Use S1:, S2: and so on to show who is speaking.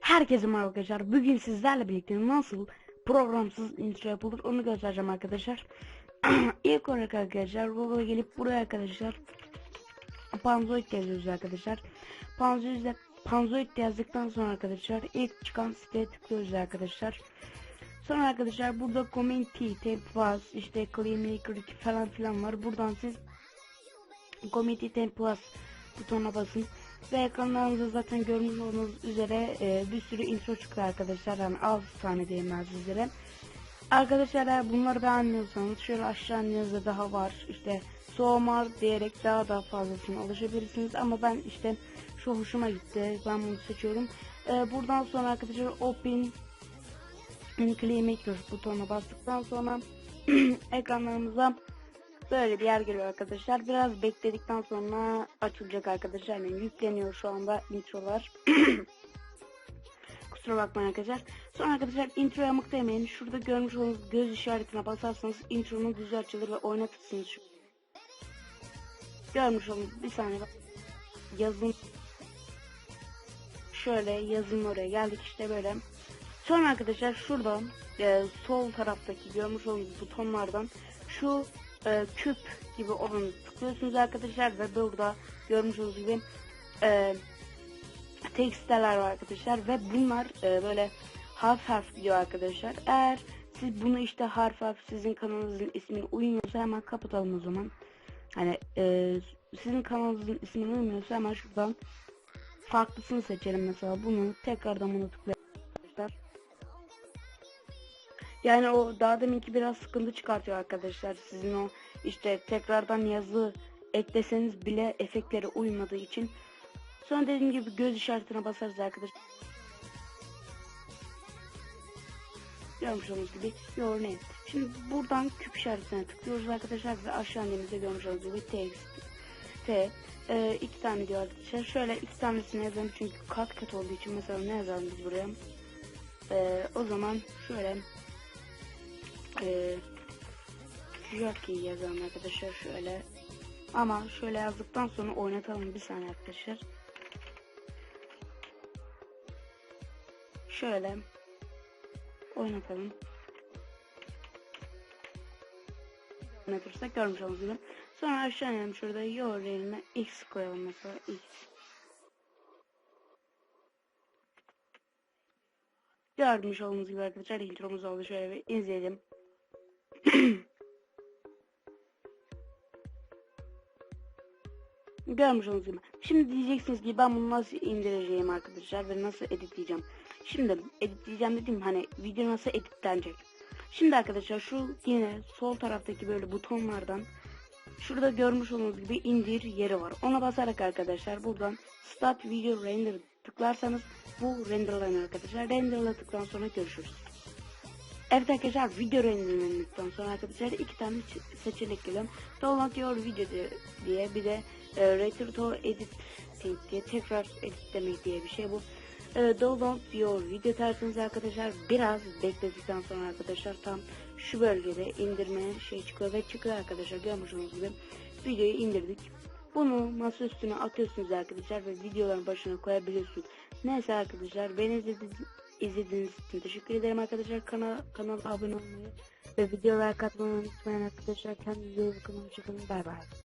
S1: Herkese merhaba arkadaşlar. Bugün sizlerle birlikte nasıl programsız intro yapılır onu göstereceğim arkadaşlar. İlk olarak arkadaşlar Google'a gelip buraya arkadaşlar Panzoid yazıyoruz arkadaşlar. Panzoid Panzoid yazdıktan sonra arkadaşlar ilk çıkan siteye tıklıyoruz arkadaşlar. Sonra arkadaşlar burada community, templars, işte clean maker 2 falan filan var. Buradan siz community templars butonuna basın. Ve ekranlarınızda zaten görmüş olduğunuz üzere e, bir sürü intro çıktı arkadaşlar. Yani 6 tane ben sizlere. Arkadaşlar eğer bunları beğenmiyorsanız şöyle aşağı indiğinizde daha var. İşte soğumar diyerek daha da fazlasına ulaşabilirsiniz. Ama ben işte şu hoşuma gitti. Ben bunu seçiyorum. E, buradan sonra arkadaşlar open in Clay Maker butonuna bastıktan sonra ekranlarımıza böyle bir yer geliyor arkadaşlar. Biraz bekledikten sonra açılacak arkadaşlar. Yani yükleniyor şu anda introlar. Kusura bakmayın arkadaşlar. Sonra arkadaşlar introya mık demeyin. Şurada görmüş olduğunuz göz işaretine basarsanız intronun düzü açılır ve oynatırsınız. Görmüş olduğunuz bir saniye. Yazın. Şöyle yazın oraya geldik işte böyle. Sonra arkadaşlar şuradan e, sol taraftaki görmüş olduğunuz butonlardan şu e, küp gibi olanı tıklıyorsunuz arkadaşlar ve burada görmüş olduğunuz gibi e, teksteler var arkadaşlar ve bunlar e, böyle harf harf gidiyor arkadaşlar. Eğer siz bunu işte harf harf sizin kanalınızın ismine uymuyorsa hemen kapatalım o zaman. Hani e, sizin kanalınızın ismine uymuyorsa hemen şuradan farklısını seçelim mesela bunu tekrardan bunu tıklayalım Yani o daha deminki biraz sıkıntı çıkartıyor arkadaşlar. Sizin o işte tekrardan yazı ekleseniz bile efektlere uymadığı için. Sonra dediğim gibi göz işaretine basarız arkadaşlar. Görmüş olduğunuz gibi your name. Şimdi buradan küp işaretine tıklıyoruz arkadaşlar ve aşağı indiğimizde görmüş olduğunuz gibi text T e, iki tane diyor arkadaşlar. Şöyle iki tanesini yazalım çünkü kat kat olduğu için mesela ne yazalım biz buraya? E, o zaman şöyle e, Jockey yazalım arkadaşlar şöyle. Ama şöyle yazdıktan sonra oynatalım bir saniye arkadaşlar. Şöyle oynatalım. Oynatırsak görmüş olduğunuz. Sonra aşağı inelim şurada your yerine x koyalım mesela x. Görmüş olduğunuz gibi arkadaşlar intromuz oldu şöyle bir izleyelim. Görmüş olduğunuz gibi. Şimdi diyeceksiniz ki ben bunu nasıl indireceğim arkadaşlar ve nasıl editleyeceğim. Şimdi editleyeceğim dedim hani video nasıl editlenecek. Şimdi arkadaşlar şu yine sol taraftaki böyle butonlardan şurada görmüş olduğunuz gibi indir yeri var. Ona basarak arkadaşlar buradan start video render tıklarsanız bu renderlanıyor arkadaşlar. Renderladıktan sonra görüşürüz. Evet arkadaşlar video renderlendikten sonra arkadaşlar iki tane seçenek geliyor. Download your video diye bir de e, Return to edit diye tekrar editlemek diye bir şey bu. E, download your video derseniz arkadaşlar biraz bekledikten sonra arkadaşlar tam şu bölgede indirme şey çıkıyor ve çıkıyor arkadaşlar görmüş olduğunuz gibi videoyu indirdik. Bunu masa üstüne atıyorsunuz arkadaşlar ve videoların başına koyabiliyorsunuz. Neyse arkadaşlar beni izlediğiniz, izlediğiniz için teşekkür ederim arkadaşlar. Kanal, kanala abone olmayı ve videolar katmayı unutmayın arkadaşlar. Kendinize iyi bakın. Hoşçakalın. Bay bay.